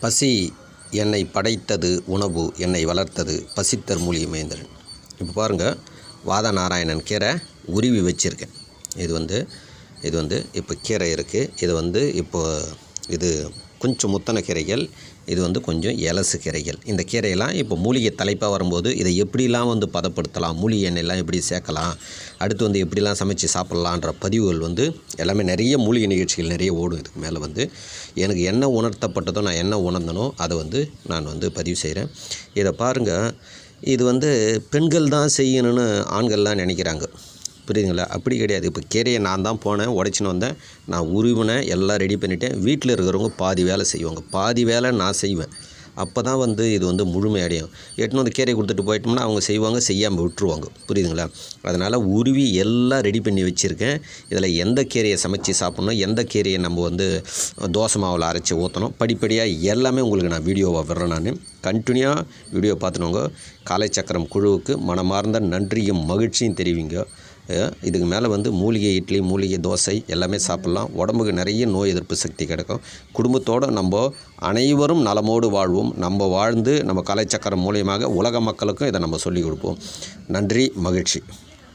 பசி என்னை படைத்தது உணவு என்னை வளர்த்தது பசித்தர் மூலிகை மேந்திரன் இப்போ பாருங்கள் வாத நாராயணன் கீரை உருவி வச்சுருக்கேன். இது வந்து இது வந்து இப்போ கீரை இருக்குது இது வந்து இப்போ இது கொஞ்சம் முத்தன கீரைகள் இது வந்து கொஞ்சம் எலசு கீரைகள். இந்த கீரையெல்லாம் இப்போ மூலிகை தலைப்பாக வரும்போது இதை எப்படிலாம் வந்து பதப்படுத்தலாம் மூலிகை எண்ணெயெல்லாம் எப்படி சேர்க்கலாம் அடுத்து வந்து எப்படிலாம் சமைச்சு சாப்பிட்லான்ற பதிவுகள் வந்து எல்லாமே நிறைய மூலிகை நிகழ்ச்சிகள் நிறைய ஓடும் இதுக்கு மேலே வந்து. எனக்கு என்ன உணர்த்தப்பட்டதோ நான் என்ன உணர்ந்தனோ அதை வந்து நான் வந்து பதிவு செய்கிறேன். இதை பாருங்கள் இது வந்து பெண்கள் தான் செய்யணும்னு ஆண்கள்லாம் நினைக்கிறாங்க. புரியுதுங்களா? அப்படி கிடையாது. இப்போ கீரையை நான் தான் போனேன் உடைச்சின்னு வந்தேன். நான் உருவினேன் எல்லாம் ரெடி பண்ணிட்டேன். வீட்டில் இருக்கிறவங்க பாதி வேலை செய்வாங்க. பாதி வேலை நான் செய்வேன். அப்போ தான் வந்து இது வந்து முழுமையடையும் எட்டுன்னு வந்து கீரையை கொடுத்துட்டு போயிட்டோம்னா அவங்க செய்வாங்க செய்யாமல் விட்டுருவாங்க. புரியுதுங்களா? அதனால் உருவி எல்லாம் ரெடி பண்ணி வச்சுருக்கேன். இதில் எந்த கீரையை சமைச்சு சாப்பிட்ணும் எந்த கீரையை நம்ம வந்து தோசை மாவில் அரைச்சி ஊற்றணும் படிப்படியாக எல்லாமே உங்களுக்கு நான் வீடியோவாக விடுறேன் நான். கண்டினியூவாக வீடியோ பார்த்துனவங்க காலை சக்கரம் குழுவுக்கு மனமார்ந்த நன்றியும் மகிழ்ச்சியும் தெரிவிங்க. இதுக்கு மேலே வந்து மூலிகை இட்லி மூலிகை தோசை எல்லாமே சாப்பிட்லாம். உடம்புக்கு நிறைய நோய் எதிர்ப்பு சக்தி கிடைக்கும். குடும்பத்தோடு நம்ம அனைவரும் நலமோடு வாழ்வோம். நம்ம வாழ்ந்து நம்ம கலைச்சக்கரம் மூலியமாக உலக மக்களுக்கும் இதை நம்ம சொல்லிக் கொடுப்போம். நன்றி மகிழ்ச்சி.